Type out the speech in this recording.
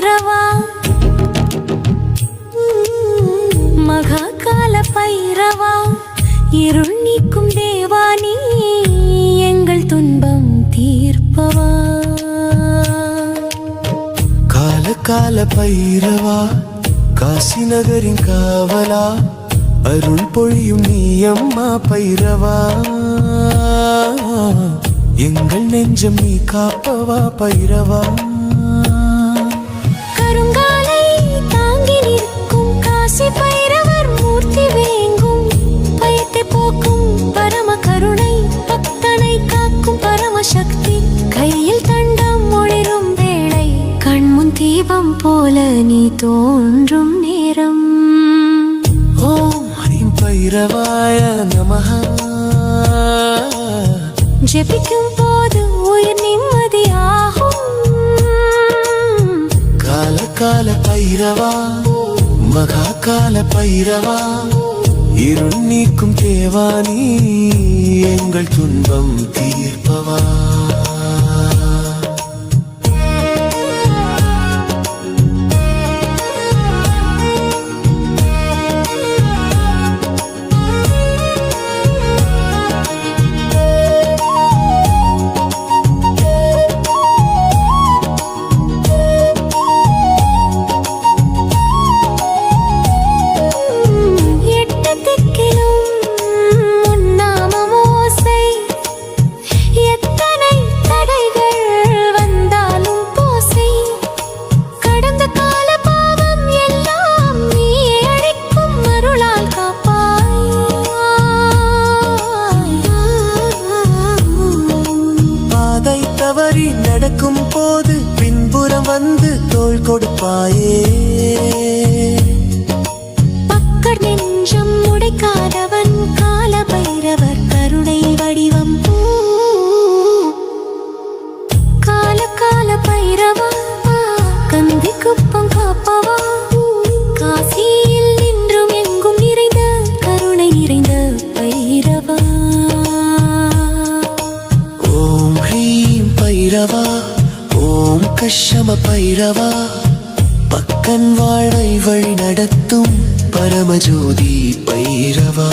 பைரவா மகாகால பைரவா? இருள் நீக்கும் தேவானி எங்கள் துன்பம் தீர்ப்பவா? கால கால பைரவா காசி நகரின் காவலா அருள் பொழியும் நீ அம்மா பைரவா. எங்கள் நெஞ்சம் நீ காப்பவா பைரவா? தீபம் போல நீ தோன்றும் நேரம். ஓம் ஹ்ரீம் பைரவாய நமஹா. ஜெபிக்கும் போது உயிர் நிம்மதியாகும். கால கால பைரவா மகா கால பைரவா இருள் நீக்கும் தேவானி எங்கள் துன்பம் தீர்ப்பவா. தவறி நடக்கும் போது பின்புறம் வந்து தோல் கொடுப்பாயே. பக்கர் நெஞ்சம் உடைக்காதவன் கால பைரவர் கருணை வடிவம். கால கால பைரவா கந்தி குப்பம் காப்பவா. பைரவா? ஓம் கஷம பைரவா? பக்கன் வாழை வழி நடத்தும் பரமஜோதி பைரவா.